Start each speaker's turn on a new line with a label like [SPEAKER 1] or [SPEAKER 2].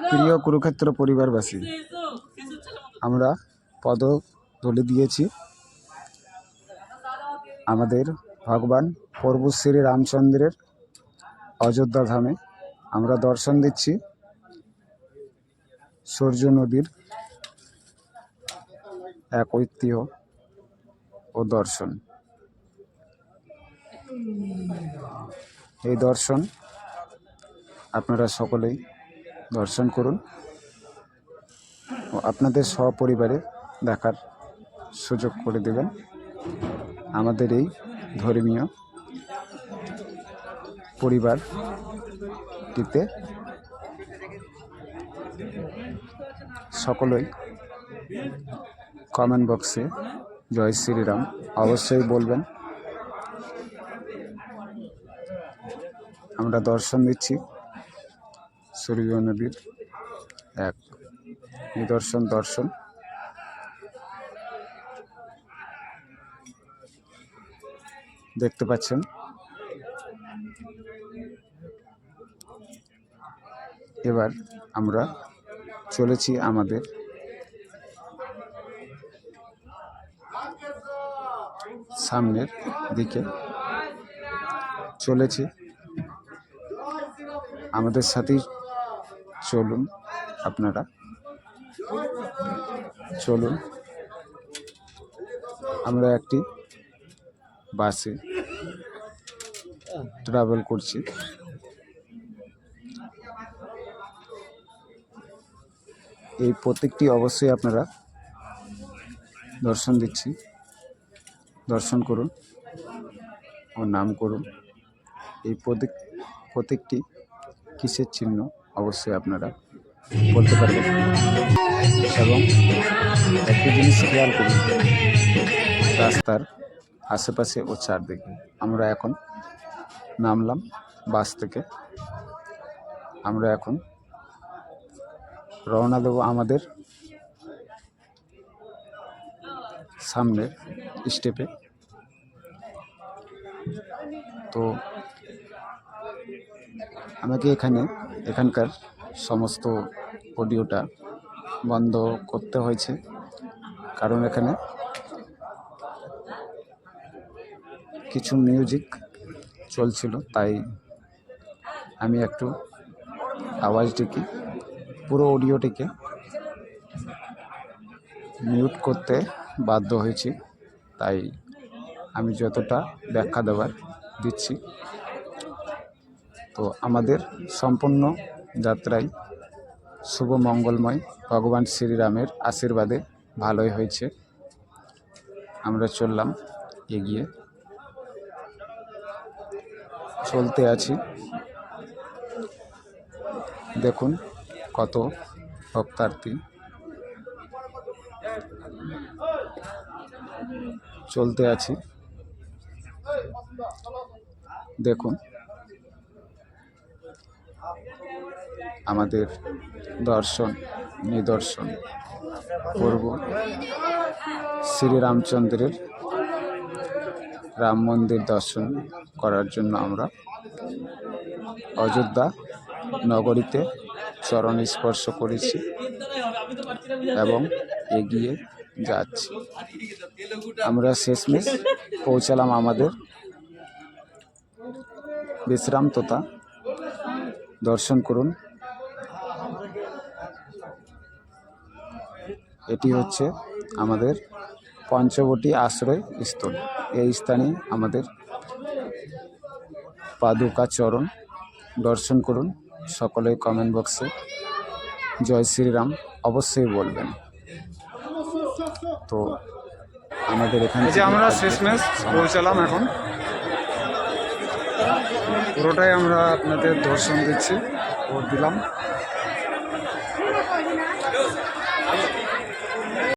[SPEAKER 1] প্রিয় কুরুক্ষেত্র পরিবারবাসী, আমরা পদ তুলে দিয়েছি। আমাদের ভগবান প্রভু শ্রী রামচন্দ্রের অযোধ্যা ধামে আমরা দর্শন দিচ্ছি। সূর্য নদীর এক ঐতিহ্য ও দর্শন। এই দর্শন আপনারা সকলেই দর্শন করুন। ও আপনাদের সপরিবারে দেখার সুযোগ করে দেবেন। আমাদের এই ধর্মীয় পরিবারটিতে সকলেই কমেন্ট বক্সে জয় শ্রীরাম অবশ্যই বলবেন। আমরা দর্শন দিচ্ছি। সূর্য নদীর এক নিদর্শন, দর্শন। দেখতে পাচ্ছেন। এবার আমরা চলেছি আমাদের সামনের দিকে। চলেছি আমাদের সাথেই চলুন আপনারা, চলুন। আমরা একটি বাসে ট্রাভেল করছি। এই প্রত্যেকটি অবশ্যই আপনারা দর্শন দিচ্ছি। দর্শন করুন ও নাম করুন। এই প্রত্যেক প্রত্যেকটি কিসের চিহ্ন? অবশ্যই আপনারা বলতে পারবেন। এবং একটি জিনিস খেয়াল করুন, রাস্তার আশেপাশে ও চারদিকে। আমরা এখন নামলাম বাস থেকে। আমরা এখন রওনা দেবো আমাদের সামনের স্টেপে। তো, আমাকে এখানে এখানকার সমস্ত অডিওটা বন্ধ করতে হয়েছে, কারণ এখানে কিছু মিউজিক চলছিল, তাই আমি একটু আওয়াজটিকে পুরো অডিওটিকে মিউট করতে বাধ্য হয়েছি, তাই আমি যতটা ব্যাখ্যা দেওয়ার দিচ্ছি। তো আমাদের সম্পূর্ণ যাত্রায় শুভ, মঙ্গলময়, ভগবান শ্রীরামের আশীর্বাদে ভালোই হয়েছে। আমরা চললাম এগিয়ে। চলতে আছি। দেখুন কত ভক্তার্থী। চলতে আছি। দেখুন আমাদের দর্শন, নিদর্শন করব শ্রীরামচন্দ্রের রাম মন্দির দর্শন করার জন্য আমরা অযোধ্যা নগরীতে চরণ স্পর্শ করেছি এবং এগিয়ে যাচ্ছি। আমরা শেষমেশ পৌঁছালাম আমাদের বিশ্রাম তথা দর্শন করুন। এটি হচ্ছে আমাদের পঞ্চবটি আশ্রয় স্থল এই স্থানে আমাদের পাদুকা চরণ দর্শন করুন। সকলে কমেন্ট বক্সে জয় শ্রীরাম অবশ্যই বলবেন। তো আমাদের এখানে
[SPEAKER 2] যে আমরা শেষমেশ পৌঁছালাম এখন। পুরোটাই আমরা আপনাদের দর্শন দিচ্ছি ও দিলাম।